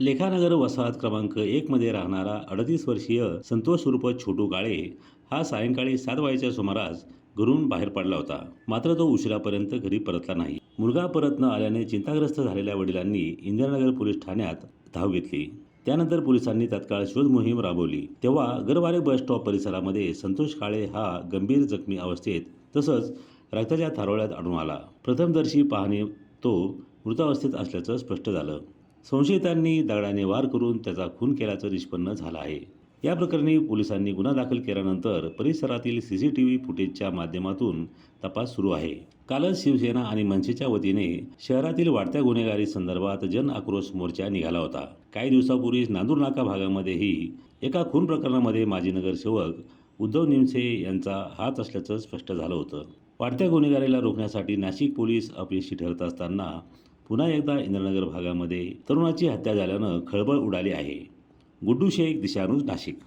लेखानगर वसाहत क्रमांक एक मध्ये राहणारा अडतीस वर्षीय संतोष छोटू काळे हा सायंकाळी सात वाजेच्या सुमारास घरून बाहेर पडला होता. मात्र तो उशिरापर्यंत घरी परतला नाही. मुलगा परत न आल्याने चिंताग्रस्त झालेल्या वडिलांनी इंदिरानगर पोलीस ठाण्यात धाव घेतली. त्यानंतर पोलिसांनी तत्काळ शोध मोहीम राबवली. तेव्हा गरवारे बस स्टॉप परिसरामध्ये संतोष काळे हा गंभीर जखमी अवस्थेत तसंच रक्ताच्या थारोळ्यात आढळून आला. प्रथमदर्शी पाहणे तो मृतावस्थेत असल्याचं स्पष्ट झालं. संशयितांनी दगडाने वार करून त्याचा खून केल्याचं निष्पन्न झालं आहे. या प्रकरणी पोलिसांनी गुन्हा दाखल केल्यानंतर परिसरातील सी सी टी व्ही फुटेजच्या माध्यमातून तपास सुरू आहे. कालच शिवसेना आणि मनसेच्या वतीने शहरातील वाढत्या गुन्हेगारी संदर्भात जन आक्रोश मोर्चा निघाला होता. काही दिवसापूर्वीच नांदूर नाका भागामध्येही एका खून प्रकरणामध्ये माजी नगरसेवक उद्धव निमसे यांचा हात असल्याचं स्पष्ट झालं होतं. वाढत्या गुन्हेगारीला रोखण्यासाठी नाशिक पोलीस अपयशी ठरत असताना पुन्हा एकदा इंद्रनगर भागामध्ये तरुणाची हत्या झाल्यानं खळबळ उडाली आहे. गुड्डू शेख दिशानुज नाशिक.